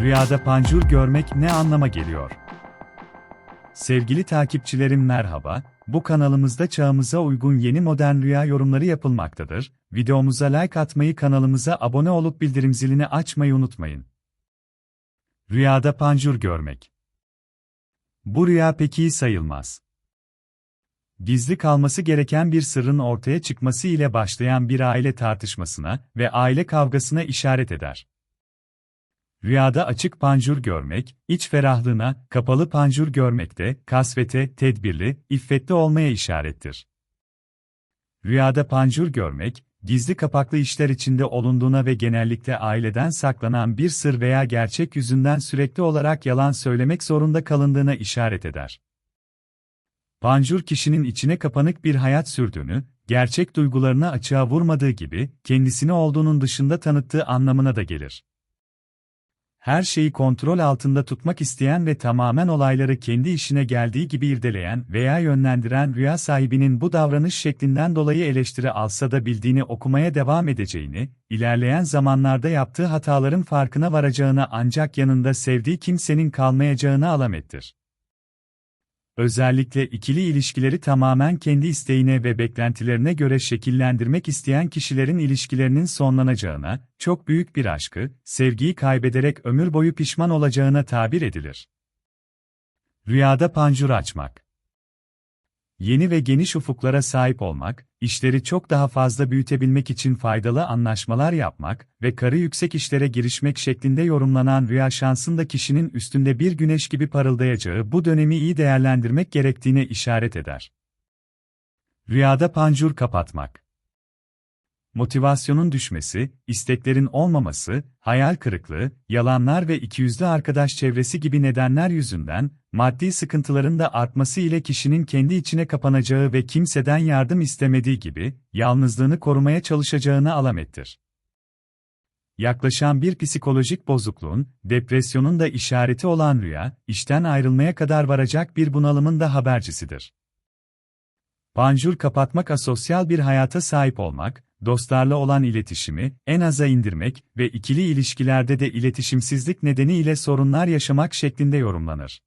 Rüyada pancur görmek ne anlama geliyor? Sevgili takipçilerim merhaba, bu kanalımızda çağımıza uygun yeni modern rüya yorumları yapılmaktadır. Videomuza like atmayı kanalımıza abone olup bildirim zilini açmayı unutmayın. Rüyada pancur görmek. Bu rüya pek iyi sayılmaz. Gizli kalması gereken bir sırrın ortaya çıkması ile başlayan bir aile tartışmasına ve aile kavgasına işaret eder. Rüyada açık pancur görmek, iç ferahlığına, kapalı pancur görmekte, kasvete, tedbirli, iffetli olmaya işarettir. Rüyada pancur görmek, gizli kapaklı işler içinde olunduğuna ve genellikle aileden saklanan bir sır veya gerçek yüzünden sürekli olarak yalan söylemek zorunda kalındığına işaret eder. Pancur kişinin içine kapanık bir hayat sürdüğünü, gerçek duygularını açığa vurmadığı gibi, kendisini olduğunun dışında tanıttığı anlamına da gelir her şeyi kontrol altında tutmak isteyen ve tamamen olayları kendi işine geldiği gibi irdeleyen veya yönlendiren rüya sahibinin bu davranış şeklinden dolayı eleştiri alsa da bildiğini okumaya devam edeceğini, ilerleyen zamanlarda yaptığı hataların farkına varacağını ancak yanında sevdiği kimsenin kalmayacağını alamettir. Özellikle ikili ilişkileri tamamen kendi isteğine ve beklentilerine göre şekillendirmek isteyen kişilerin ilişkilerinin sonlanacağına, çok büyük bir aşkı, sevgiyi kaybederek ömür boyu pişman olacağına tabir edilir. Rüyada pancur açmak Yeni ve geniş ufuklara sahip olmak, işleri çok daha fazla büyütebilmek için faydalı anlaşmalar yapmak ve karı yüksek işlere girişmek şeklinde yorumlanan rüya şansında kişinin üstünde bir güneş gibi parıldayacağı bu dönemi iyi değerlendirmek gerektiğine işaret eder. Rüyada pancur kapatmak motivasyonun düşmesi, isteklerin olmaması, hayal kırıklığı, yalanlar ve ikiyüzlü arkadaş çevresi gibi nedenler yüzünden, maddi sıkıntıların da artması ile kişinin kendi içine kapanacağı ve kimseden yardım istemediği gibi, yalnızlığını korumaya çalışacağını alamettir. Yaklaşan bir psikolojik bozukluğun, depresyonun da işareti olan rüya, işten ayrılmaya kadar varacak bir bunalımın da habercisidir. Panjur kapatmak asosyal bir hayata sahip olmak, dostlarla olan iletişimi en aza indirmek ve ikili ilişkilerde de iletişimsizlik nedeniyle sorunlar yaşamak şeklinde yorumlanır.